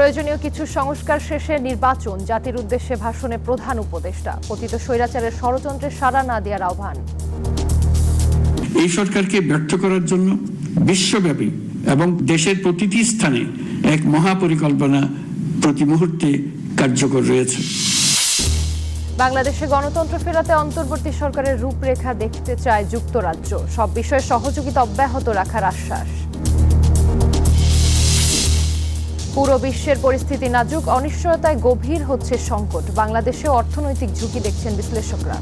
প্রয়োজনীয় কিছু সংস্কার শেষে নির্বাচন জাতির উদ্দেশ্যে ভাষণে প্রধান উপদেষ্টা। পতিত স্বৈরাচারের ষড়যন্ত্রে সাড়া না দেওয়ার আহ্বান। এই সরকারকে ব্যর্থ করার জন্য বিশ্বব্যাপী এবং দেশের প্রতিটি স্থানে এক মহাপরিকল্পনা প্রতি মুহূর্তে কার্যকর রয়েছে। বাংলাদেশে গণতন্ত্র ফেরাতে অন্তর্বর্তী সরকারের রূপরেখা দেখতে চায় যুক্তরাজ্য। সব বিষয়ে সহযোগিতা অব্যাহত রাখার আশ্বাস। পুরো বিশ্বের পরিস্থিতি নাজুক, অনিশ্চয়তায় গভীর হচ্ছে সংকট। বাংলাদেশে অর্থনৈতিক ঝুঁকি দেখছেন বিশ্লেষকরা।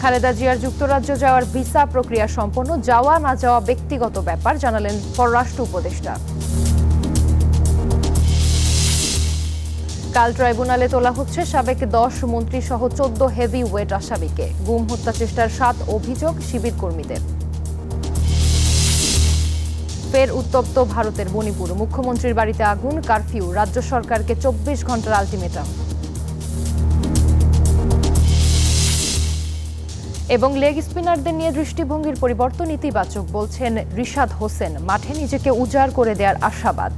খালেদা জিয়ার যুক্তরাজ্য যাওয়ার ভিসা প্রক্রিয়া সম্পন্ন, যাওয়া না যাওয়া ব্যক্তিগত ব্যাপার জানালেন পররাষ্ট্র উপদেষ্টা। কাল ট্রাইব্যুনালে তোলা হচ্ছে সাবেক দশ মন্ত্রী সহ চোদ্দ হেভি ওয়েট আসামিকে। গুম হত্যা চেষ্টার সাত অভিযোগ শিবির কর্মীদের ফের উত্তপ্ত ভারতের মণিপুর। মুখ্যমন্ত্রীর বাড়িতে আগুন, কারফিউ, রাজ্য সরকারকে চব্বিশ ঘণ্টার আলটিমেটাম। এবং লেগ স্পিনারদের নিয়ে দৃষ্টিভঙ্গির পরিবর্তন ইতিবাচক, বলছেন রিশাদ হোসেন। মাঠে নিজেকে উজাড় করে দেওয়ার আশাবাদ।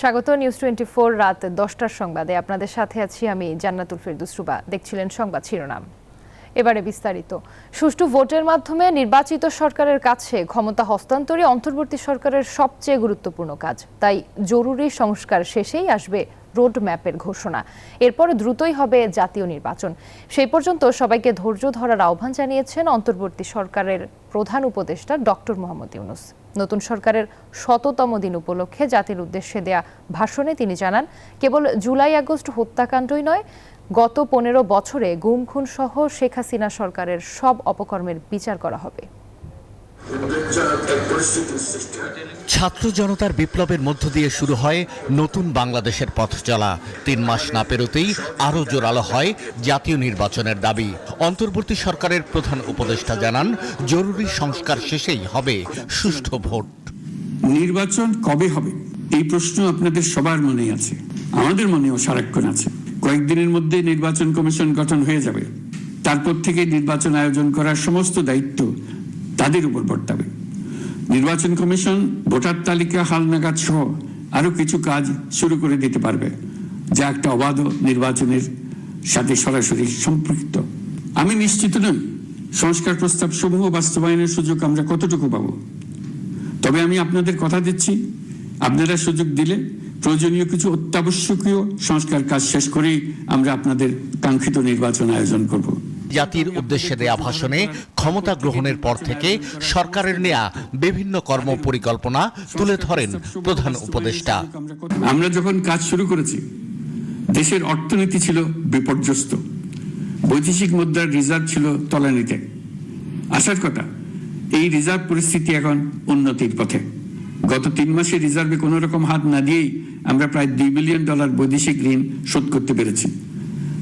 স্বাগত নিউজ টোয়েন্টি ফোর রাত দশটার সংবাদে। আপনাদের সাথে আছি আমি জান্নাতুল ফেরদুস রুবা। দেখছিলেন সংবাদ শিরোনাম। এবারে বিস্তারিত। সুষ্ঠু ভোটের মাধ্যমে নির্বাচিত সরকারের কাছে ক্ষমতা হস্তান্তরই অন্তর্বর্তী সরকারের সবচেয়ে গুরুত্বপূর্ণ কাজ। তাই জরুরি সংস্কার শেষেই আসবে রোড ম্যাপের ঘোষণা। এরপর দ্রুতই হবে জাতীয় নির্বাচন। সেই পর্যন্ত সবাইকে ধৈর্য ধরার আহ্বান জানিয়েছেন অন্তর্বর্তী সরকারের প্রধান উপদেষ্টা ডক্টর মোহাম্মদ ইউনুস। নতুন সরকারের শততম দিন উপলক্ষে জাতির উদ্দেশ্যে দেয়া ভাষণে তিনি জানান, কেবল জুলাই আগস্ট হত্যাকাণ্ডই নয় গত পনেরো বছরে গুম খুন সহ শেখ হাসিনা সরকারের সব অপকর্মের বিচার করা হবে। ছাত্র জনতার বিপ্লবের মধ্য দিয়ে শুরু হয় নতুন বাংলাদেশের পথ চলা। তিন মাস না পেরোতেই আরও জোরালো হয় জাতীয় নির্বাচনের দাবি। অন্তর্বর্তী সরকারের প্রধান উপদেষ্টা জানান জরুরি সংস্কার শেষেই হবে সুষ্ঠু ভোট। নির্বাচন কবে হবে? এই প্রশ্ন আপনাদের সবার মনে আছে। আমাদের মনেও সারাক্ষণ আছে। কয়েকদিনের মধ্যে নির্বাচন কমিশন গঠন হয়ে যাবে। তারপর থেকে নির্বাচন আয়োজন করার সমস্ত দায়িত্ব তাদের উপর বর্তাবে। নির্বাচন কমিশন ভোটার তালিকা হালনাগাদ সহ আরও কিছু কাজ শুরু করে দিতে পারবে, যা একটা অবাধ নির্বাচনের সাথে সরাসরি সম্পৃক্ত। আমি নিশ্চিত নই, সংস্কার প্রস্তাব সমূহ বাস্তবায়নের সুযোগ আমরা কতটুকু পাবো। তবে আমি আপনাদের কথা দিচ্ছি, আপনারা সুযোগ দিলে প্রয়োজনীয় কিছু অত্যাবশ্যকীয় সংস্কার কাজ শেষ করেই আমরা আপনাদের কাঙ্ক্ষিত নির্বাচন আয়োজন করব। জাতির উদ্দেশ্যে দেয়া ভাষণে ক্ষমতা গ্রহণের পর থেকে সরকারের নেয়া বিভিন্ন কর্ম পরিকল্পনা তুলে ধরেন প্রধান উপদেষ্টা। আমরা যখন কাজ শুরু করেছি দেশের অর্থনীতি ছিল বিপর্যস্ত। বৈদেশিক মুদ্রার রিজার্ভ ছিল তলানিতে। আসার কথা এই রিজার্ভ পরিস্থিতি এখন উন্নতির পথে। গত তিন মাসে রিজার্ভে কোনো রকম হাত না দিয়েই আমরা প্রায় দুই বিলিয়ন ডলার বৈদেশিক ঋণ শোধ করতে পেরেছি।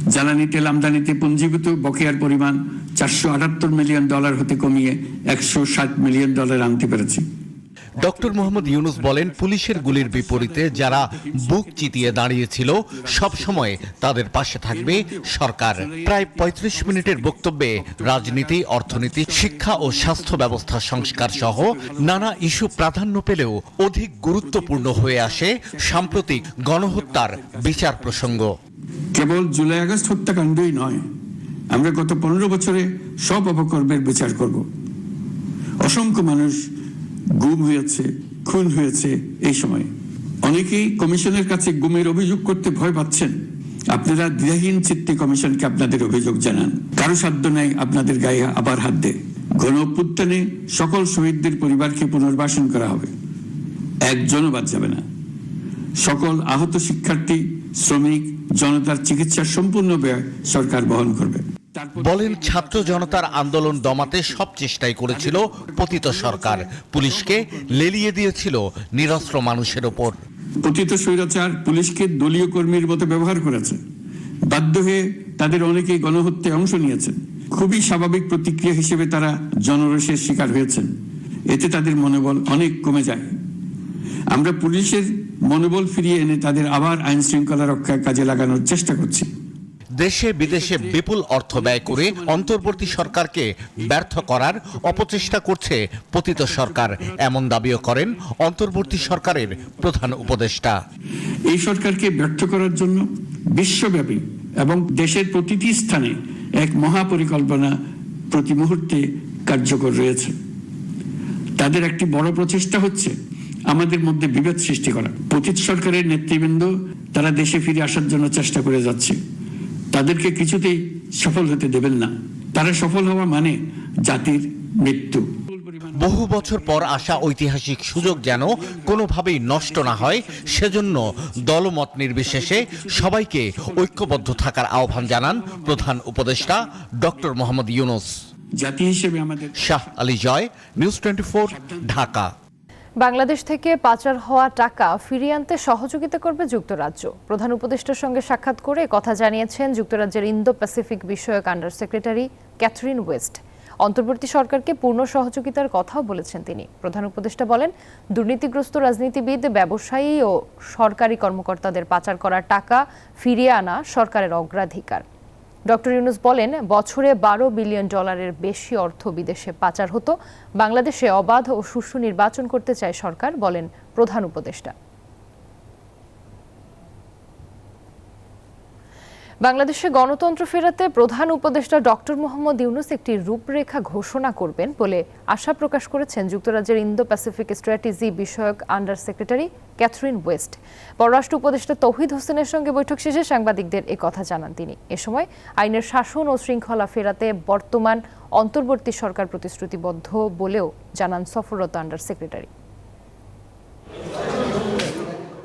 জ্বালানি, তেল আমদানিতে পুঞ্জীভূত বকেয়ার পরিমাণ চারশো আটাত্তর মিলিয়ন ডলার হতে কমিয়ে একশো ষাট মিলিয়ন ডলার আনতে পেরেছি। ডক্টর মোহাম্মদ ইউনুস বলেন, পুলিশের গুলির বিপরীতে যারা বুক চিতিয়ে দাঁড়িয়েছিল, সব সময় তাদের পাশে থাকবে সরকার। প্রায় ৩৫ মিনিটের বক্তব্যে রাজনীতি, অর্থনীতি, শিক্ষা ও স্বাস্থ্য ব্যবস্থা সংস্কার সহ নানা ইস্যু প্রাধান্য পেলেও অধিক গুরুত্বপূর্ণ হয়ে আসে সাম্প্রতিক গণহত্যার বিচার প্রসঙ্গ। কেবল জুলাই আগস্ট হত্যাকাণ্ডই নয়, আমরা গত পনেরো বছরে সব অপকর্মের বিচার করব। অসংখ্য মানুষ গুম হয়েছে, খুন হয়েছে এই সময়। অনেকেই কমিশনের কাছে গুমের অভিযোগ করতে ভয় পাচ্ছেন। আপনারা দ্বিধাহীন চিত্তে কমিশনকে আপনাদের অভিযোগ জানান। কারও সাধ্য নাই আপনাদের গায়ে আবার হাত দে গণ অভ্যুত্থানে সকল শহীদদের পরিবারকে পুনর্বাসন করা হবে। একজনও বাদ যাবে না। সকল আহত শিক্ষার্থী, শ্রমিক, জনতার চিকিৎসার সম্পূর্ণ ব্যয় সরকার বহন করবে। বলেন ছাত্র জনতার আন্দোলন দমাতে সব চেষ্টাই করেছিল পতিত সরকার। পুলিশকে লেলিয়ে দিয়েছিল নিরস্ত্র মানুষের ওপর। পতিত স্বৈরাচার পুলিশকে দলীয় কর্মীর মতো ব্যবহার করেছে। বাধ্য হয়ে তাদের অনেকেই গণহত্যায় অংশ নিয়েছেন খুবই স্বাভাবিক প্রতিক্রিয়া হিসেবে তারা জনরোষের শিকার হয়েছেন। এতে তাদের মনোবল অনেক কমে যায়। আমরা পুলিশের মনোবল ফিরিয়ে এনে তাদের আবার আইন শৃঙ্খলা রক্ষায় কাজে লাগানোর চেষ্টা করছি। দেশে বিদেশে বিপুল অর্থ ব্যয় করে অন্তর্বর্তী সরকারকে ব্যর্থ করার অপচেষ্টা করছে পতিত সরকার। এমন দাবিও করেন অন্তর্বর্তী সরকারের প্রধান উপদেষ্টা। এই সরকারকে ব্যর্থ করার জন্য বিশ্বব্যাপী এবং দেশের প্রতিটি স্থানে এক মহাপরিকল্পনা প্রতি মুহূর্তে কার্যকর রয়েছে। তাদের একটি বড় প্রচেষ্টা হচ্ছে আমাদের মধ্যে বিভেদ সৃষ্টি করা। পতিত সরকারের নেতৃবৃন্দ তারা দেশে ফিরে আসার জন্য চেষ্টা করে যাচ্ছে। তাদেরকে কিছুতেই সফল হতে দেবেন না। তারা সফল হওয়া মানে জাতির মৃত্যু। বহু বছর পর আসা ঐতিহাসিক সুযোগ যেন কোনোভাবেই নষ্ট না হয় সেজন্য দলমত নির্বিশেষে সবাইকে ঐক্যবদ্ধ থাকার আহ্বান জানান প্রধান উপদেষ্টা ডক্টর মোহাম্মদ ইউনুস। জাতি হিসেবে আমাদের শাহ আলী জয় নিউজ টোয়েন্টি ঢাকা। বাংলাদেশ থেকে পাচার হওয়া টাকা ফিরিয়ে আনতে সহযোগিতা করবে যুক্তরাজ্য। প্রধান উপদেষ্টার সঙ্গে সাক্ষাৎ করে কথা জানিয়েছেন যুক্তরাজ্যের ইন্দো প্যাসিফিক বিষয়ক আন্ডার সেক্রেটারি ক্যাথরিন ওয়েস্ট। অন্তর্বর্তী সরকারকে পূর্ণ সহযোগিতার কথাও বলেছেন তিনি। প্রধান উপদেষ্টা বলেন, দুর্নীতিগ্রস্ত রাজনীতিবিদ, ব্যবসায়ী ও সরকারি কর্মকর্তাদের পাচার করা টাকা ফিরিয়ে আনা সরকারের অগ্রাধিকার। ডক্টর ইউনুস বলেন, বছরে বারো বিলিয়ন ডলারের বেশি অর্থ বিদেশে পাচার হতো। বাংলাদেশে অবাধ ও সুষ্ঠু নির্বাচন করতে চায় সরকার, বলেন প্রধান উপদেষ্টা। বাংলাদেশে গণতন্ত্র ফেরাতে প্রধান উপদেষ্টা ডক্টর মোহাম্মদ ইউনুস একটি রূপরেখা ঘোষণা করবেন বলে আশা প্রকাশ করেছেন যুক্তরাজ্যের ইন্দো প্যাসিফিক স্ট্র্যাটেজি বিষয়ক আন্ডার সেক্রেটারি ক্যাথরিন ওয়েস্ট। পররাষ্ট্র উপদেষ্টা তৌহিদ হোসেনের সঙ্গে বৈঠক শেষে সাংবাদিকদের কথা জানান তিনি। এ সময় আইনের শাসন ও শৃঙ্খলা ফেরাতে বর্তমান অন্তর্বর্তী সরকার প্রতিশ্রুতিবদ্ধ বলেও জানান সফররত আন্ডার সেক্রেটারি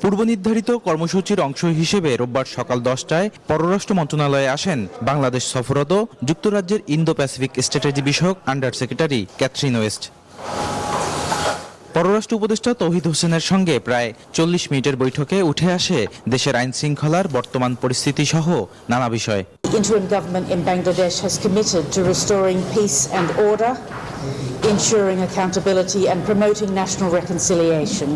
পূর্বনির্ধারিত কর্মসূচির অংশ হিসেবে রোববার সকাল দশটায় পররাষ্ট্র মন্ত্রণালয়ে আসেন বাংলাদেশ সফররত যুক্তরাজ্যের ইন্দো প্যাসিফিক স্ট্র্যাটেজি বিষয়ক আন্ডার সেক্রেটারি ক্যাথরিন ওয়েস্ট পররাষ্ট্র উপদেষ্টা তৌহিদ হোসেনের সঙ্গে প্রায় চল্লিশ মিনিটের বৈঠকে উঠে আসে দেশের আইন শৃঙ্খলার বর্তমান পরিস্থিতি সহ নানা বিষয় interim government in Bangladesh has committed to restoring peace and order, ensuring accountability and promoting national reconciliation.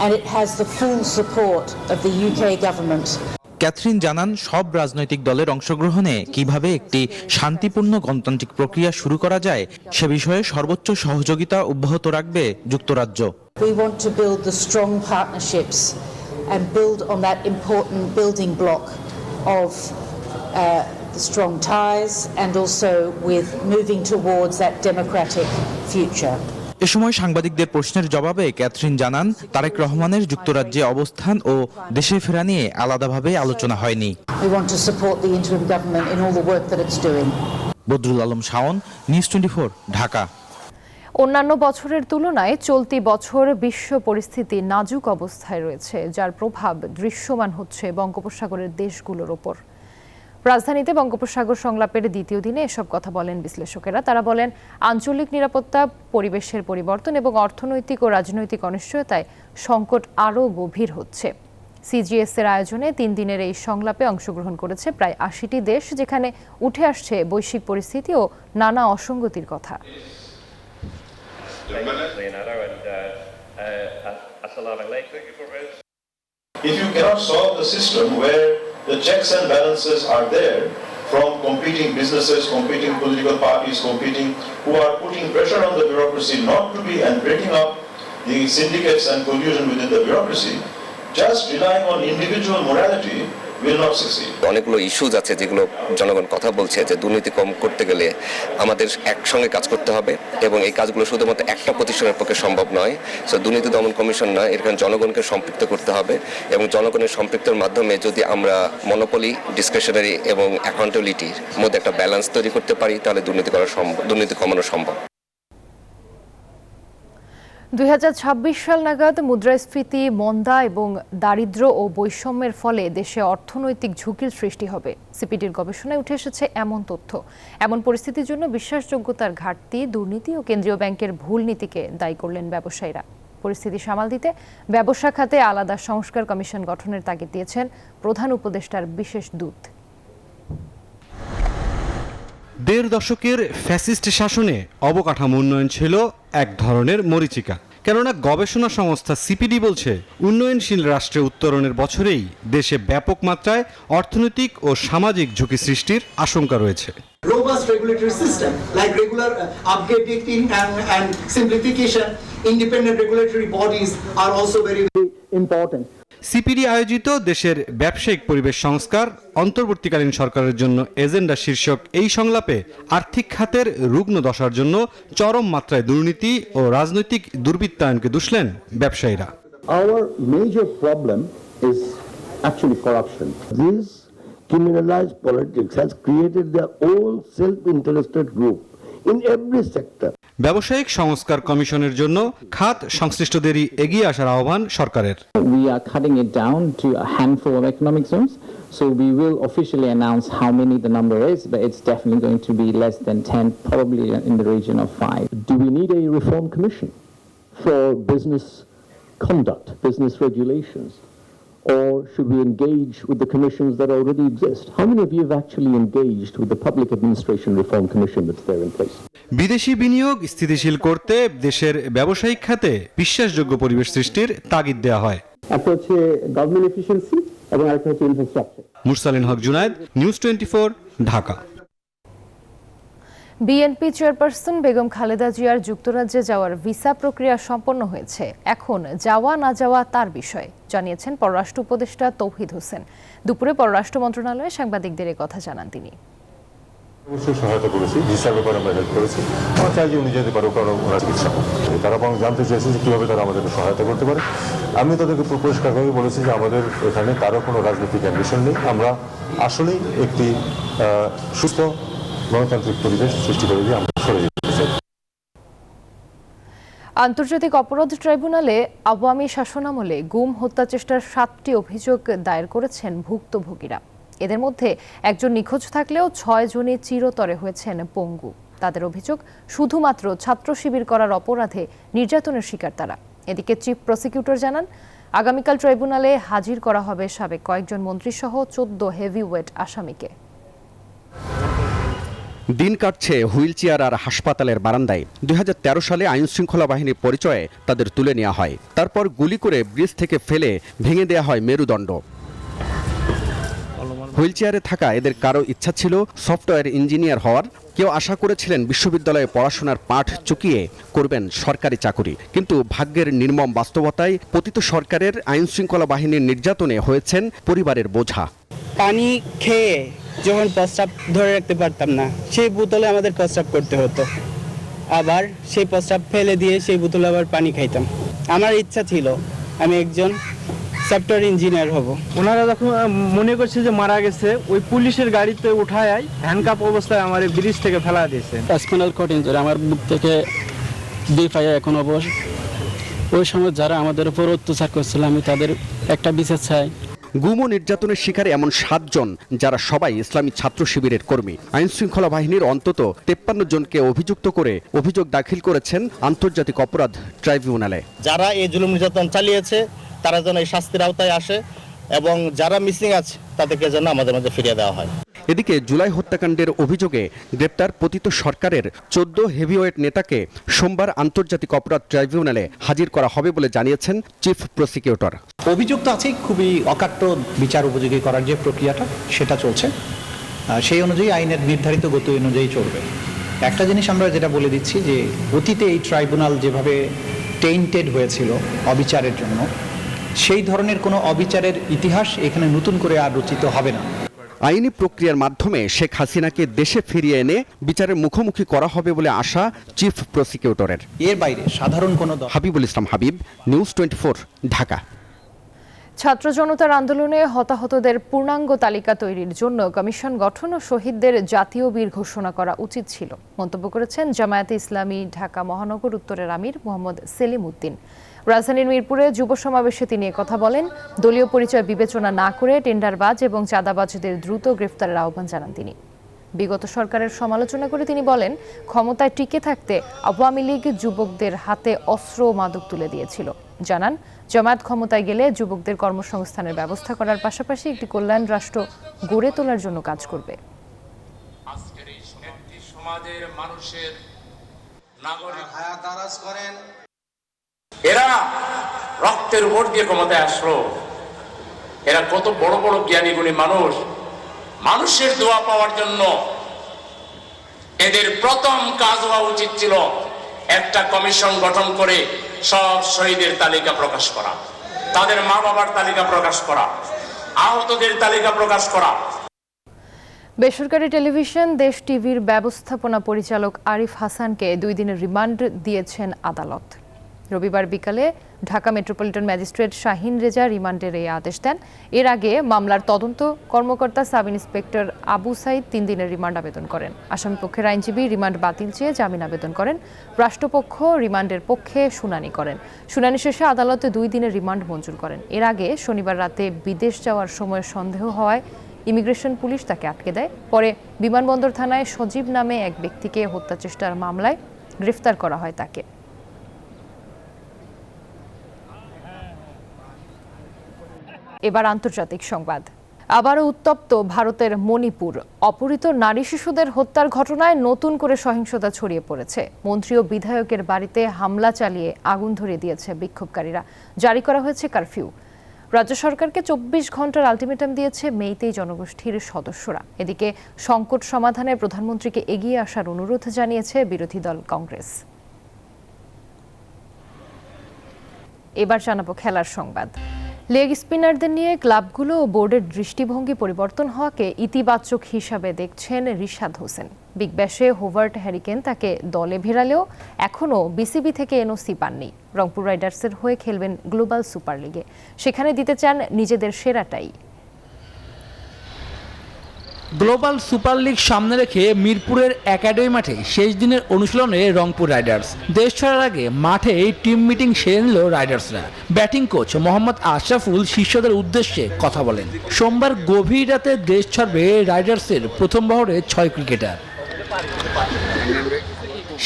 And it has the full support of the UK government. Catherine জানান সব রাজনৈতিক দলের অংশগ্রহণে কীভাবে একটি শান্তিপূর্ণ গণতান্ত্রিক প্রক্রিয়া শুরু করা যায় সে বিষয়ে সর্বোচ্চ সহযোগিতা অব্যাহত রাখবে যুক্তরাজ্য We want to build the strong partnerships and build on that important building block of uh, the strong ties and also with moving towards that democratic future. এ সময় সাংবাদিকদের প্রশ্নের জবাবে ক্যাথরিন জানান তারেক রহমানের যুক্তরাজ্যে অবস্থান ও দেশে ফেরা নিয়ে আলাদাভাবে আলোচনা হয়নি. Badrul Alam Shawon news twenty Dhaka. অন্যান্য বছরের তুলনায় চলতি বছর বিশ্ব পরিস্থিতি নাজুক অবস্থায় রয়েছে যার প্রভাব দৃশ্যমান হচ্ছে বঙ্গোপসাগরের দেশগুলোর ওপর। রাজধানীতে বঙ্গোপসাগর সংলাপের দ্বিতীয় দিনে এসব কথা বলেন বিশ্লেষকেরা তারা বলেন, আঞ্চলিক নিরাপত্তা, পরিবেশের পরিবর্তন এবং অর্থনৈতিক ও রাজনৈতিক অনিশ্চয়তায় সংকট আরও গভীর হচ্ছে সিজিএস এর আয়োজনে তিন দিনের এই সংলাপে অংশগ্রহণ করেছে প্রায় আশিটি দেশ, যেখানে উঠে আসছে বৈশ্বিক পরিস্থিতি ও নানা অসঙ্গতির কথা. If you cannot solve the system where the checks and balances are there from competing businesses, competing political parties, competing, who are putting pressure on the bureaucracy not to be and breaking up the syndicates and collusion within the bureaucracy, just relying on individual morality. অনেকগুলো issues আছে যেগুলো জনগণ কথা বলছে যে দুর্নীতি কম করতে গেলে আমাদের একসঙ্গে কাজ করতে হবে এবং এই কাজগুলো শুধুমাত্র একটা প্রতিষ্ঠানের পক্ষে সম্ভব নয়। সো দুর্নীতি দমন কমিশন নয়, এখানে জনগণকে সম্পৃক্ত করতে হবে এবং জনগণের সম্পৃক্তের মাধ্যমে যদি আমরা মনোপলি ডিসক্রিশনারি এবং অ্যাকাউন্টেবিলিটির মধ্যে একটা ব্যালেন্স তৈরি করতে পারি, তাহলে দুর্নীতি করা সম্ভব, দুর্নীতি কমানো সম্ভব। দুই হাজার ছাব্বিশ সাল নাগাদ মুদ্রাস্ফীতি, মন্দা এবং দারিদ্র্য ও বৈষম্যের ফলে দেশে অর্থনৈতিক ঝুঁকির সৃষ্টি হবে। সিপিডির গবেষণায় উঠে এসেছে এমন তথ্য। এমন পরিস্থিতির জন্য বিশ্বাসযোগ্যতার ঘাটতি দুর্নীতি ও কেন্দ্রীয় ব্যাংকের ভুল নীতিকে দায়ী করলেন ব্যবসায়ীরা। পরিস্থিতি সামাল দিতে ব্যবসা খাতে আলাদা সংস্কার কমিশন গঠনের তাগিদ দিয়েছেন প্রধান উপদেষ্টার বিশেষ দূত। দেড় দশকের ফ্যাসিস্ট শাসনে অবকাঠামো উন্নয়ন ছিল এক ধরনের মরীচিকা কেননা গবেষণা সংস্থা সিপিডি বলছে উন্নয়নশীল রাষ্ট্রে উত্তরণের বছরেই দেশে ব্যাপক মাত্রায় অর্থনৈতিক ও সামাজিক ঝুঁকি সৃষ্টির আশঙ্কা রয়েছে robust regulatory system like regular uh, updating and, and simplification independent regulatory bodies are also very, very important CPD আয়োজিত দেশের ব্যবসায়িক পরিবেশ সংস্কার অন্তর্বর্তীকালীন সরকারের জন্য এজেন্ডা শীর্ষক এই সংলাপে আর্থিক খাতের রুগ্ন দশার জন্য চরম মাত্রায় দুর্নীতি ও রাজনৈতিক দুর্বৃত্তায়নকে দুষলেন ব্যবসায়ীরা। Our major problem is actually corruption this criminalised politics has created the own self interested group in every sector ব্যবসায়িক সংস্কার কমিশনের জন্য খাত সংশ্লিষ্টদেরই এগিয়ে আসার আহ্বান সরকারের We are cutting it down to a handful of economic zones. So we will officially announce how many the number is, but it's definitely going to be less than 10, probably in the region of five. Do we need a reform commission for business conduct, business regulations? Or should we engage with the commissions that already exist? How many of you have actually engaged with the Public Administration Reform Commission that's there in place? বিদেশি বিনিয়োগ স্থিতিশীল করতে দেশের ব্যবসায়িক খাতে বিশ্বাসযোগ্য পরিবেশ সৃষ্টির তাগিদ দেওয়া হয়। একটা হচ্ছে গভর্নমেন্ট এফিসিয়েন্সি এবং আরেকটা হচ্ছে infrastructure Mursalin Haque Junaid news twenty Dhaka. BNP chairperson Begum Khaleda জিয়ার যুক্তরাজ্যে যাওয়ার ভিসা প্রক্রিয়া সম্পন্ন হয়েছে। এখন যাওয়া না যাওয়া তার বিষয়। জানিয়েছেন পররাষ্ট্র উপদেষ্টা তৌহিদ হোসেন। দুপুরে পররাষ্ট্র মন্ত্রণালয়ে সাংবাদিকদের কথা জানান তিনি। অবশ্যই সহায়তা করেছি ভিসার ব্যাপারে আমরা হেল্প করেছি। আমরা চাই যে উনি যেতে পারো কারণ ওনার চিকিৎসা তারা বরং জানতে চেয়েছে যে কীভাবে তারা আমাদেরকে সহায়তা করতে পারে। আমি তাদেরকে পরিষ্কারভাবে বলেছি যে আমাদের এখানে কারও কোনো রাজনৈতিক অ্যাম্বিশন নেই। আমরা আসলেই একটি সুস্থ, গণতান্ত্রিক পরিবেশ সৃষ্টি করে দিয়ে আমরা সরে আন্তর্জাতিক অপরাধ ট্রাইব্যুনালে আওয়ামী শাসনামলে গুম হত্যা চেষ্টার সাতটি অভিযোগ দায়ের করেছেন ভুক্তভোগীরা। এদের মধ্যে একজন নিখোঁজ থাকলেও ছয় জনই চিরতরে হয়েছেন পঙ্গু। তাদের অভিযোগ, শুধুমাত্র ছাত্র শিবির করার অপরাধে নির্যাতনের শিকার তারা। এদিকে চিফ প্রসিকিউটর জানান, আগামীকাল ট্রাইব্যুনালে হাজির করা হবে সাবেক কয়েকজন মন্ত্রীসহ চোদ্দ হেভিওয়েট আসামিকে। দিন কাটছে হুইল চেয়ার আর হাসপাতালের বারান্দায়। দুই হাজার তেরো সালে আইন শৃঙ্খলা বাহিনীর পরিচয়ে তাদের তুলে নেওয়া হয়। তারপর গুলি করে ব্রিজ থেকে ফেলে ভেঙে দেওয়া হয় মেরুদণ্ড। হুইল চেয়ারে থাকা এদের কারও ইচ্ছা ছিল সফটওয়্যার ইঞ্জিনিয়ার হওয়ার। কেউ আশা করেছিলেন বিশ্ববিদ্যালয়ে পড়াশোনার পাঠ চুকিয়ে করবেন সরকারি চাকুরি। কিন্তু ভাগ্যের নির্মম বাস্তবতায় পতিত সরকারের আইন শৃঙ্খলা বাহিনীর নির্যাতনে হয়েছেন পরিবারের বোঝা। পানি খেয়ে যখন প্রস্রাব ধরে রাখতে পারতাম না, সেই বোতলে আমাদের প্রস্রাব করতে হতো। আবার সেই প্রস্রাব ফেলে দিয়ে সেই বোতলে আবার পানি খাইতাম। আমার ইচ্ছা ছিল আমি একজন সফটওয়্যার ইঞ্জিনিয়ার হব। ওনারা যখন মনে করছে যে মারা গেছে ওই পুলিশের গাড়িতে উঠায় হ্যান্ডকাপ অবস্থায় আমার ব্রিজ থেকে ফেলা দিয়েছে। স্পাইনাল কর্ড ইঞ্জুরি আমার বুক থেকে দুই পায়ে এখন অবশ। ওই সময় যারা আমাদের উপর অত্যাচার করছিল আমি তাদের একটা বিচার চাই। গুম ও নির্যাতনের শিকারে এমন সাতজন যারা সবাই ইসলামী ছাত্র শিবিরের কর্মী। আইন শৃঙ্খলা বাহিনীর অন্তত তেপ্পান্ন জনকে অভিযুক্ত করে অভিযোগ দাখিল করেছেন আন্তর্জাতিক অপরাধ ট্রাইব্যুনালে। যারা এই জুলুম নির্যাতন চালিয়েছে তারা যেন এই শাস্তির আওতায় আসে এবং যারা মিসিং আছে তাদেরকে যেন আমাদের মধ্যে ফিরিয়ে দেওয়া হয়। এদিকে জুলাই হত্যাকাণ্ডের অভিযোগে গ্রেপ্তার পতিত সরকারের চোদ্দ হেভিওয়েট নেতাকে সোমবার আন্তর্জাতিক অপরাধ ট্রাইব্যুনালে হাজির করা হবে বলে জানিয়েছেন চিফ প্রসিকিউটর। অভিযোগ তো আছেই খুবই অকাট্য বিচার উপযোগী করার যে প্রক্রিয়াটা সেটা চলছে। সেই অনুযায়ী আইনের নির্ধারিত গতি অনুযায়ী চলবে। একটা জিনিস আমরা যেটা বলে দিচ্ছি যে অতীতে এই ট্রাইব্যুনাল যেভাবে টেইন্টেড হয়েছিল অবিচারের জন্য সেই ধরনের কোনো অবিচারের ইতিহাস এখানে নতুন করে আর রচিত হবে না। আইনি প্রক্রিয়ার মাধ্যমে শেখ হাসিনাকে দেশে ফিরিয়ে এনে বিচারের মুখোমুখি করা হবে বলে আশা চিফ প্রসিকিউটরের। এর বাইরে সাধারণ কোনো হাবিবুল ইসলাম হাবিব নিউজ টোয়েন্টি ঢাকা। ছাত্র জনতার আন্দোলনে হতাহতদের পূর্ণাঙ্গ তালিকা তৈরির জন্য কমিশন গঠন ও শহীদদের জাতীয় বীর ঘোষণা করা উচিত ছিল। মন্তব্য করেছেন জামায়াতে ইসলামী ঢাকা মহানগর উত্তরের আমির মোহাম্মদ সেলিম উদ্দিন। রাজধানীর মিরপুরে যুব সমাবেশে তিনি কথা বলেন দলীয় পরিচয় বিবেচনা না করে টেন্ডারবাজ এবং চাঁদাবাজদের দ্রুত গ্রেফতারের আহ্বান জানান তিনি। বিগত সরকারের সমালোচনা করে তিনি বলেন ক্ষমতায় টিকে থাকতে আওয়ামী লীগ যুবকদের হাতে অস্ত্র ও মাদক তুলে দিয়েছিল। জানান জামায়াত ক্ষমতায় গেলে যুবকদের কর্মসংস্থানের ব্যবস্থা করার পাশাপাশি একটি কল্যাণ রাষ্ট্র গড়ে তোলার জন্য কাজ করবে। সমাজের মানুষের নাগরিক করেন। এরা রক্তের উপর দিয়ে ক্ষমতায় আসলো। এরা কত বড় বড় জ্ঞানী গুণী মানুষ। মানুষের দোয়া পাওয়ার জন্য এদের প্রথম কাজ হওয়া উচিত ছিল একটা কমিশন গঠন করে সব শহীদের তালিকা প্রকাশ করা। তাদের মা বাবার তালিকা প্রকাশ করা, আহতদের তালিকা প্রকাশ করা। বেসরকারি টেলিভিশন, দেশ টিভির ব্যবস্থাপনা পরিচালক আরিফ হাসানকে দুই দিনের রিমান্ড দিয়েছেন আদালত। রবিবার বিকালে ঢাকা মেট্রোপলিটন ম্যাজিস্ট্রেট শাহিন রেজা রিমান্ডের এই আদেশ দেন। এর আগে মামলার তদন্ত কর্মকর্তা সাব ইন্সপেক্টর আবু সাইদ তিন দিনের রিমান্ড আবেদন করেন। আসামি পক্ষের আইনজীবী রিমান্ড বাতিল চেয়ে জামিন আবেদন করেন। রাষ্ট্রপক্ষ রিমান্ডের পক্ষে শুনানি করেন। শুনানি শেষে আদালতে দুই দিনের রিমান্ড মঞ্জুর করেন। এর আগে শনিবার রাতে বিদেশ যাওয়ার সময় সন্দেহ হওয়ায় ইমিগ্রেশন পুলিশ তাকে আটকে দেয়। পরে বিমানবন্দর থানায় সজীব নামে এক ব্যক্তিকে হত্যা চেষ্টার মামলায় গ্রেফতার করা হয় তাকে। এবার আন্তর্জাতিক সংবাদ। আবারও উত্তপ্ত ভারতের মণিপুর। অপহৃত নারী শিশুদের হত্যার ঘটনায় নতুন করে সহিংসতা ছড়িয়ে পড়েছে। মন্ত্রী ও বিধায়কের বাড়িতে হামলা চালিয়ে আগুন ধরিয়ে দিয়েছে বিক্ষোভকারীরা। জারি করা হয়েছে কারফিউ। রাজ্য সরকারকে চব্বিশ ঘণ্টার আলটিমেটাম দিয়েছে মেইতেই জনগোষ্ঠীর সদস্যরা। এদিকে সংকট সমাধানে প্রধানমন্ত্রীকে এগিয়ে আসার অনুরোধ জানিয়েছে বিরোধী দল কংগ্রেস। এবার জানাব খেলার সংবাদ। লেগ স্পিনারদের নিয়ে ক্লাবগুলো ও বোর্ডের দৃষ্টিভঙ্গি পরিবর্তন হওয়াকে ইতিবাচক হিসাবে দেখছেন রিশাদ হোসেন। বিগ ব্যাশে হোভার্ট হ্যারিকেন তাকে দলে ভেরালেও এখনও বিসিবি থেকে এনওসি পাননি। রংপুর রাইডার্সের হয়ে খেলবেন গ্লোবাল সুপার লিগে সেখানে দিতে চান নিজেদের সেরাটাই। গ্লোবাল সুপার লিগ সামনে রেখে মিরপুরের একাডেমি মাঠে শেষ দিনের অনুশীলনে রংপুর রাইডার্স। দেশ ছাড়ার আগে মাঠে টিম মিটিং সেরে নিল রাইডার্সরা। ব্যাটিং কোচ মোহাম্মদ আশরাফুল শিষ্যদের উদ্দেশ্যে কথা বলেন। সোমবার গভীর রাতে দেশ ছাড়বে রাইডার্সের প্রথম বহরে ছয় ক্রিকেটার।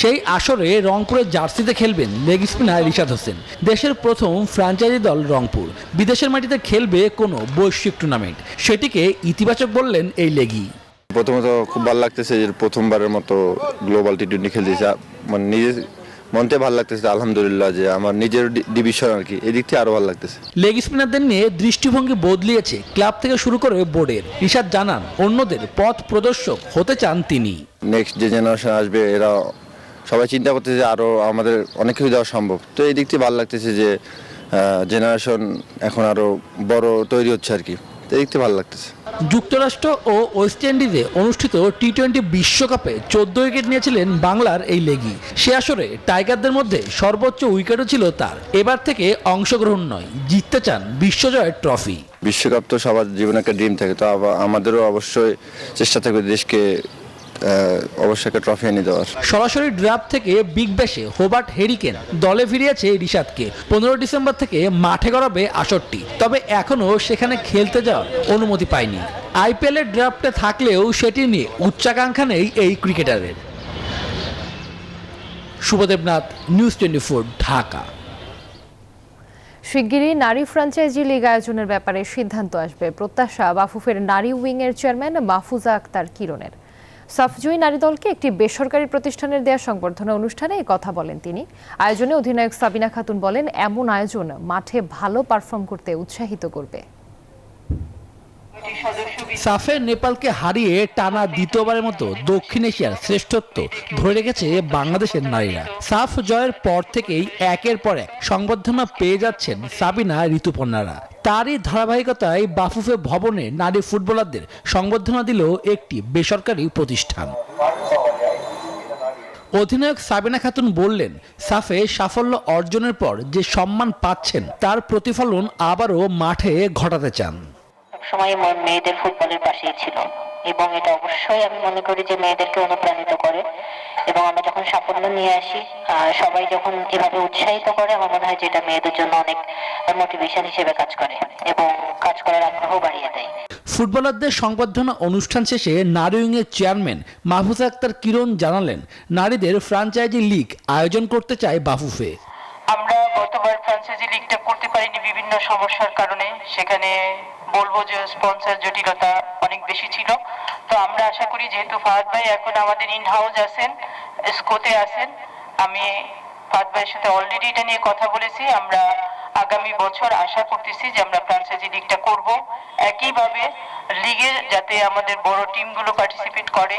সেই আসরে রংপুরের জার্সিতে খেলবেন লেগ স্পিনার রিশাদ হোসেন। দেশের প্রথম ফ্র্যাঞ্চাইজি দল রংপুর। বিদেশের মাটিতে খেলবে কোনো বৈশ্বিক টুর্নামেন্ট। সেটিকে ইতিবাচক বললেন এই লেগি। প্রথমত খুব ভালো লাগতেছে যে প্রথমবারের মতো গ্লোবাল টি টোয়েন্টি খেলতেছে মানে নিজে মনতে ভালো লাগতেছে আলহামদুলিল্লাহ যে আমার নিজের ডিভিশন আর কি এদিক থেকে আরও ভালো লাগতেছে। লেগ স্পিনারদের নিয়ে দৃষ্টিভঙ্গি বদলিয়েছে ক্লাব থেকে শুরু করে বোর্ডের। রিশাদ জানান অন্যদের পথ প্রদর্শক হতে চান তিনি। নেক্সট যে জেনারেশন আসবে এরা সবাই চিন্তা করতেছে আরও আমাদের অনেক কিছু দেওয়া সম্ভব। তো এই দিক থেকে ভালো লাগতেছে যে জেনারেশন এখন আরও বড় তৈরি হচ্ছে আর কি। তো এই দিক থেকে ভালো লাগতেছে। যুক্তরাষ্ট্র ও ওয়েস্ট ইন্ডিজে অনুষ্ঠিত টি টোয়েন্টি বিশ্বকাপে চোদ্দ উইকেট নিয়েছিলেন বাংলার এই লেগি। সে আসরে টাইগারদের মধ্যে সর্বোচ্চ উইকেটও ছিল তার। এবার থেকে অংশগ্রহণ নয় জিততে চান বিশ্বজয়ের ট্রফি। বিশ্বকাপ তো সবার জীবনে একটা ড্রিম থাকে তো আমাদেরও অবশ্যই চেষ্টা থাকবে দেশকে অবশ্যই একটা ট্রফি এনে দেওয়ার। সরাসরি ড্রাফট থেকে বিগ ব্যাশে হোবার্ট হেরিকেন দলে ফিরিয়েছে রিশাদকে। পনেরো ডিসেম্বর থেকে মাঠে গড়াবে আসরটি তবে এখনও সেখানে খেলতে যাওয়ার অনুমতি পায়নি। আইপিএল এর ড্রাফটে থাকলেও সেটি নিয়ে উচ্চাকাঙ্ক্ষা নেই এই ক্রিকেটারের শুভদেবনাথ নিউজ টোয়েন্টি ঢাকা। শিগগিরই নারী ফ্র্যাঞ্চাইজি লিগ আয়োজনের ব্যাপারে সিদ্ধান্ত আসবে। প্রত্যাশা বাফুফের নারী উইংয়ের চেয়ারম্যান মাহফুজা আক্তার কিরণের। সাফজয়ী নারী দলকে একটি বেসরকারি প্রতিষ্ঠানের দেয়া সংবর্ধনা অনুষ্ঠানে এই কথা বলেন তিনি। আয়োজনে অধিনায়ক সাবিনা খাতুন বলেন, এমন আয়োজন মাঠে ভালো পারফর্ম করতে উৎসাহিত করবে। সাফে নেপালকে হারিয়ে টানা দ্বিতীয়বারের মতো দক্ষিণ এশিয়ার শ্রেষ্ঠত্ব ধরে রেখেছে বাংলাদেশের নারীরা। সাফ জয়ের পর থেকেই একের পর এক সংবর্ধনা পেয়ে যাচ্ছেন সাবিনা ঋতুপর্ণারা। তারই ধারাবাহিকতায় বাফুফে ভবনে নারী ফুটবলারদের সংবর্ধনা দিল একটি বেসরকারি প্রতিষ্ঠান। অধিনায়ক সাবিনা খাতুন বললেন, সাফে সাফল্য অর্জনের পর যে সম্মান পাচ্ছেন, তার প্রতিফলন আবারও মাঠে ঘটাতে চান। সময় মন মেয়েদের ফুটবলের পাশেই ছিল। এবং এটা অবশ্যই আমি মনে করি যে মেয়েদেরকে অনুপ্রাণিত করে। এবং আমরা যখন সাফল্য নিয়ে আসি সবাই যখন এভাবে উৎসাহিত করে আমার মনে হয় যে এটা মেয়েদের জন্য অনেক মোটিভেশন হিসেবে কাজ করে এবং কাজ করার আগ্রহ বাড়িয়ে দেয়। ফুটবলারদের সংবর্ধনা অনুষ্ঠান শেষে নারী উইংয়ের চেয়ারম্যান মাহফুজ আক্তার কিরণ জানালেন নারীদের ফ্রাঞ্চাইজি লীগ আয়োজন করতে চায় বাফুফে। আমরা গতবার ফ্রান্সাইজি লিগটা করতে পারিনি বিভিন্ন সমস্যার কারণে। সেখানে বলব যে স্পন্সর জটিলতা অনেক বেশি ছিল। তো আমরা আশা করি যেহেতু ফাহাদ ভাই এখন আমাদের ইন হাউস আছেন, স্কোতে আছেন, আমি ফাদ ভাইয়ের সাথে অলরেডি এটা নিয়ে কথা বলেছি। আমরা আগামী বছর আশা করতেছি যে আমরা ফ্রান্সাইজি লিগটা করব। একইভাবে লিগের যাতে আমাদের বড় টিমগুলো পার্টিসিপেট করে,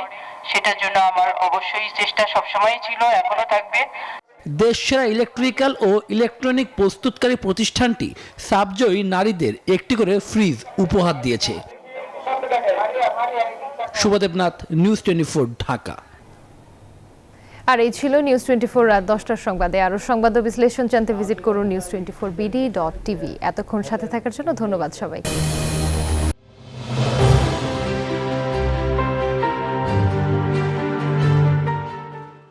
সেটার জন্য আমার অবশ্যই চেষ্টা সবসময় ছিল, এখনও থাকবে। দেশসেরা ইলেকট্রিক্যাল ও ইলেকট্রনিক প্রস্তুতকারী প্রতিষ্ঠানটি সাবজয়ী নারীদের একটি করে ফ্রিজ উপহার দিয়েছে। Shubhadeb Nath news twenty four Dhaka. আর এই ছিল নিউজ টোয়েন্টি ফোর রাত দশটার সংবাদে। আরও সংবাদ ও বিশ্লেষণ জানতে ভিজিট করুন news twenty four BD dot TV এতক্ষণ সাথে থাকার জন্য ধন্যবাদ সবাইকে।